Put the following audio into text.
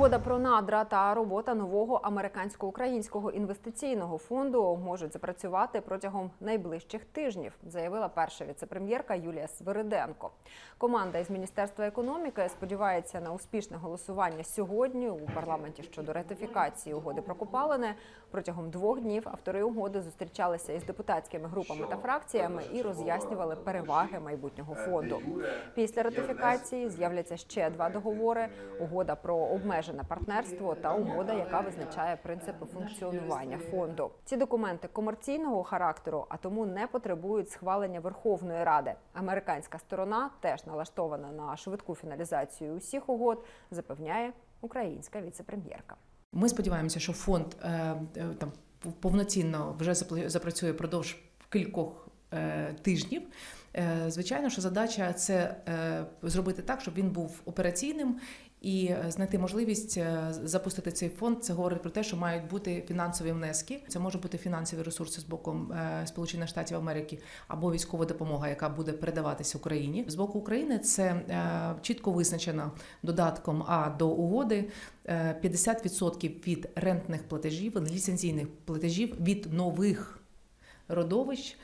Угода про надра та робота нового американсько-українського інвестиційного фонду можуть запрацювати протягом найближчих тижнів, заявила перша віцепрем'єрка Юлія Свириденко. Команда із міністерства економіки сподівається на успішне голосування сьогодні у парламенті щодо ратифікації угоди про копалини. Протягом двох днів автори угоди зустрічалися із депутатськими групами та фракціями і роз'яснювали переваги майбутнього фонду. Після ратифікації з'являться ще два договори: угода про обмежене партнерство та угода, яка визначає принципи функціонування фонду. Ці документи комерційного характеру, а тому не потребують схвалення Верховної Ради. Американська сторона теж налаштована на швидку фіналізацію усіх угод, запевняє українська віцепрем'єрка. Ми сподіваємося, що фонд е, е, там повноцінно вже запрацює впродовж кількох тижнів. Е, Звичайно, що задача це е, зробити так, щоб він був операційним і е, знайти можливість е, запустити цей фонд. Це говорить про те, що мають бути фінансові внески. Це можуть бути фінансові ресурси з боку е, Сполучених Штатів Америки або військова допомога, яка буде передаватися Україні. З боку України це е, чітко визначено додатком А до угоди. Е, 50% від рентних платежів, ліцензійних платежів від нових родовищ